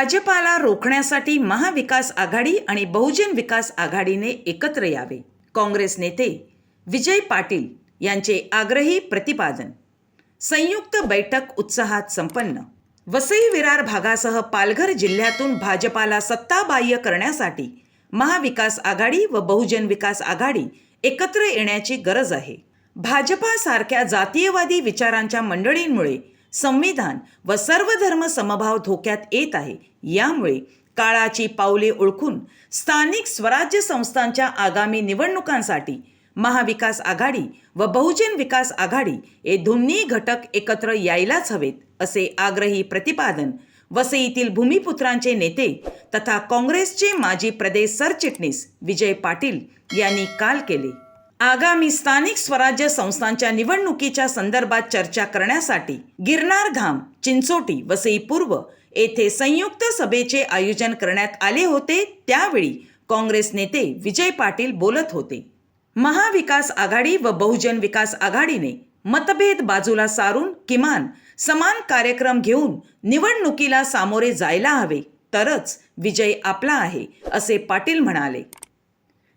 भाजपाला रोखण्यासाठी महाविकास आघाडी आणि बहुजन विकास आघाडीने एकत्र यावे. काँग्रेस नेते विजय पाटील यांचे आग्रही प्रतिपादन. संयुक्त बैठक उत्साहात संपन्न. वसई विरार भागासह पालघर जिल्ह्यातून भाजपाला सत्ताबाह्य करण्यासाठी महाविकास आघाडी व बहुजन विकास आघाडी एकत्र येण्याची गरज आहे. भाजपासारख्या जातीयवादी विचारांच्या मंडळींमुळे संविधान व सर्वधर्म समभाव धोक्यात येत आहे. यामुळे काळाची पावले ओळखून स्थानिक स्वराज्य संस्थांच्या आगामी निवडणुकांसाठी महाविकास आघाडी व बहुजन विकास आघाडी हे दोन्ही घटक एकत्र यायलाच हवेत असे आग्रही प्रतिपादन वसईतील भूमिपुत्रांचे नेते तथा काँग्रेसचे माजी प्रदेश सरचिटणीस विजय पाटील यांनी काल केले. आगामी स्थानिक स्वराज्य संस्थांच्या निवडणुकीच्या संदर्भात चर्चा करण्यासाठी गिरनार धाम चिंचोटी वसई पूर्व येथे संयुक्त सभेचे आयोजन करण्यात आले होते. त्यावेळी काँग्रेस नेते विजय पाटील बोलत होते. महाविकास आघाडी व बहुजन विकास आघाडीने मतभेद बाजूला सारून किमान समान कार्यक्रम घेऊन निवडणुकीला सामोरे जायला हवे. तरच विजय आपला आहे असे पाटील म्हणाले.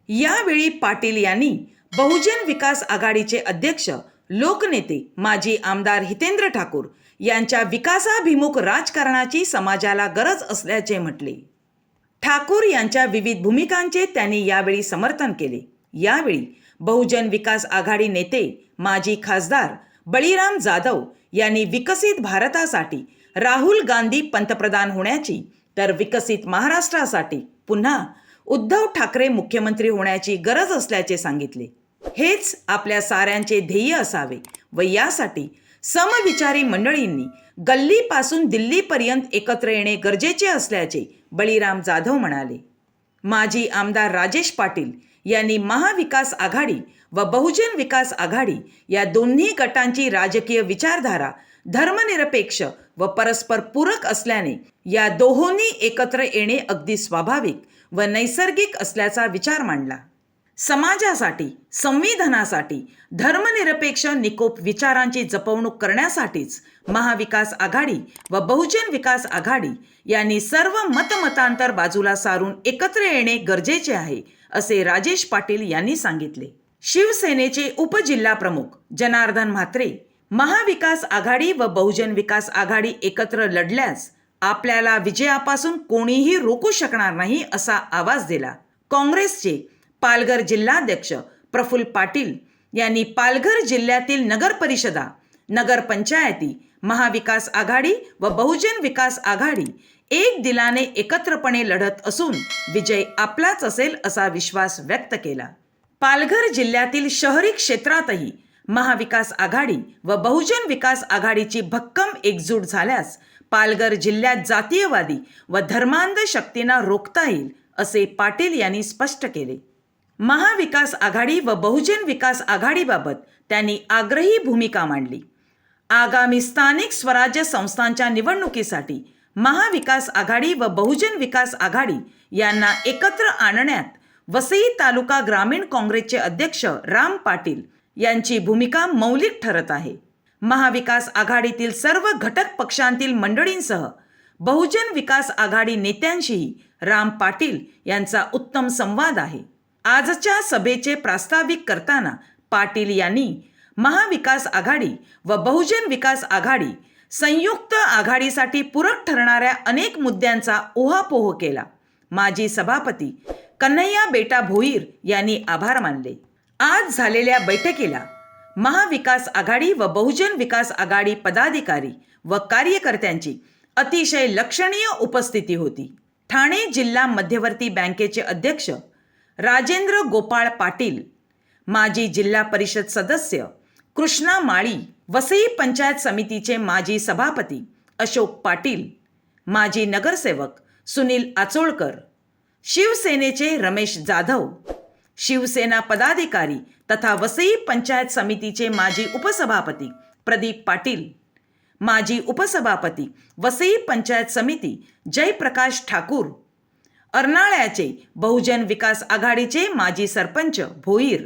यावेळी पाटील यांनी बहुजन विकास आघाडीचे अध्यक्ष लोकनेते माजी आमदार हितेंद्र ठाकूर यांच्या विकासाभिमुख राजकारणाची समाजाला गरज असल्याचे म्हटले. ठाकूर यांच्या विविध भूमिकांचे त्यांनी यावेळी समर्थन केले. यावेळी बहुजन विकास आघाडी नेते माजी खासदार बळीराम जाधव यांनी विकसित भारतासाठी राहुल गांधी पंतप्रधान होण्याची तर विकसित महाराष्ट्रासाठी पुन्हा उद्धव ठाकरे मुख्यमंत्री होण्याची गरज असल्याचे सांगितले. हेच आपल्या साऱ्यांचे ध्येय असावे व यासाठी समविचारी मंडळींनी गल्लीपासून दिल्लीपर्यंत एकत्र येणे गरजेचे असल्याचे बळीराम जाधव म्हणाले. माजी आमदार राजेश पाटील यांनी महाविकास आघाडी व बहुजन विकास आघाडी या दोन्ही गटांची राजकीय विचारधारा धर्मनिरपेक्ष व परस्पर पूरक असल्याने या दोहोंनी एकत्र येणे अगदी स्वाभाविक व नैसर्गिक असल्याचा विचार मांडला. समाजासाठी संविधानासाठी धर्मनिरपेक्ष निकोप विचारांची जपवणूक करण्यासाठीच महाविकास आघाडी व बहुजन विकास आघाडी यांनी सर्व मतमतांतर बाजूला सारून एकत्र येणे गरजेचे आहे असे राजेश पाटील यांनी सांगितले. शिवसेनेचे उपजिल्हा प्रमुख जनार्दन म्हात्रे महाविकास आघाडी व बहुजन विकास आघाडी एकत्र लढल्यास आपल्याला विजयापासून कोणीही रोखू शकणार नाही असा आवाज दिला. काँग्रेसचे पालघर जिल्हाध्यक्ष प्रफुल्ल पाटील यांनी पालघर जिल्ह्यातील नगरपरिषदा नगरपंचायती महाविकास आघाडी व बहुजन विकास आघाडी एक दिलाने एकत्रपणे लढत असून विजय आपलाच असेल असा विश्वास व्यक्त केला. पालघर जिल्ह्यातील शहरी क्षेत्रातही महाविकास आघाडी व बहुजन विकास आघाडीची भक्कम एकजूट झाल्यास पालघर जिल्ह्यात जातीयवादी व धर्मांध शक्तींना रोखता येईल असे पाटील यांनी स्पष्ट केले. महाविकास आघाडी व बहुजन विकास आघाडीबाबत त्यांनी आग्रही भूमिका मांडली. आगामी स्थानिक स्वराज्य संस्थांच्या निवडणुकीसाठी महाविकास आघाडी व बहुजन विकास आघाडी यांना एकत्र आणण्यात वसई तालुका ग्रामीण काँग्रेसचे अध्यक्ष राम पाटील यांची भूमिका मौलिक ठरत आहे. महाविकास आघाडीतील सर्व घटक पक्षांतील मंडळींसह बहुजन विकास आघाडी नेत्यांशीही राम पाटील यांचा उत्तम संवाद आहे. आजच्या सभेचे प्रास्ताविक करताना पाटील यांनी महाविकास आघाडी व बहुजन विकास आघाडी संयुक्त आघाडीसाठी पूरक ठरणाऱ्या अनेक मुद्द्यांचा ओहापोह केला. माजी सभापती कन्हैया बेटा भोईर यांनी आभार मानले. आज झालेल्या बैठकीला महाविकास आघाडी व बहुजन विकास आघाडी पदाधिकारी व कार्यकर्त्यांची अतिशय लक्षणीय उपस्थिती होती. ठाणे जिल्हा मध्यवर्ती बँकेचे अध्यक्ष राजेंद्र गोपाळ पाटील माजी जिल्हा परिषद सदस्य कृष्णा माळी वसई पंचायत समितीचे माजी सभापती अशोक पाटील माजी नगरसेवक सुनील आचोळकर शिवसेनेचे रमेश जाधव शिवसेना पदाधिकारी तथा वसई पंचायत समितीचे माजी उपसभापती प्रदीप पाटील माजी उपसभापती वसई पंचायत समिती जयप्रकाश ठाकूर अर्नाळ्याचे बहुजन विकास आघाडीचे माजी सरपंच भोईर.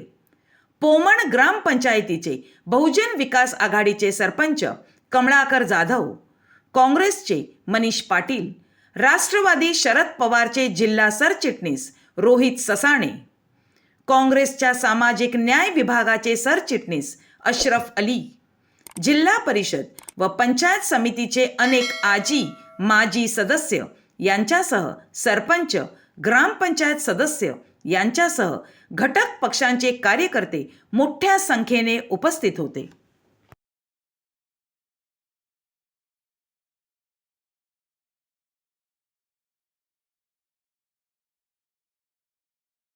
पोमण ग्रामपंचायतीचे बहुजन विकास आघाडीचे सरपंच कमळाकर जाधव. काँग्रेसचे मनीष पाटील. राष्ट्रवादी शरद पवारचे जिल्हा सरचिटणीस रोहित ससाणे. काँग्रेसच्या सामाजिक न्याय विभागाचे सरचिटणीस अशरफ अली. जिल्हा परिषद व पंचायत समितीचे अनेक आजी माजी सदस्य यांच्यासह सरपंच ग्रामपंचायत सदस्य यांच्यासह घटक पक्षांचे कार्यकर्ते मोठ्या संख्येने उपस्थित होते.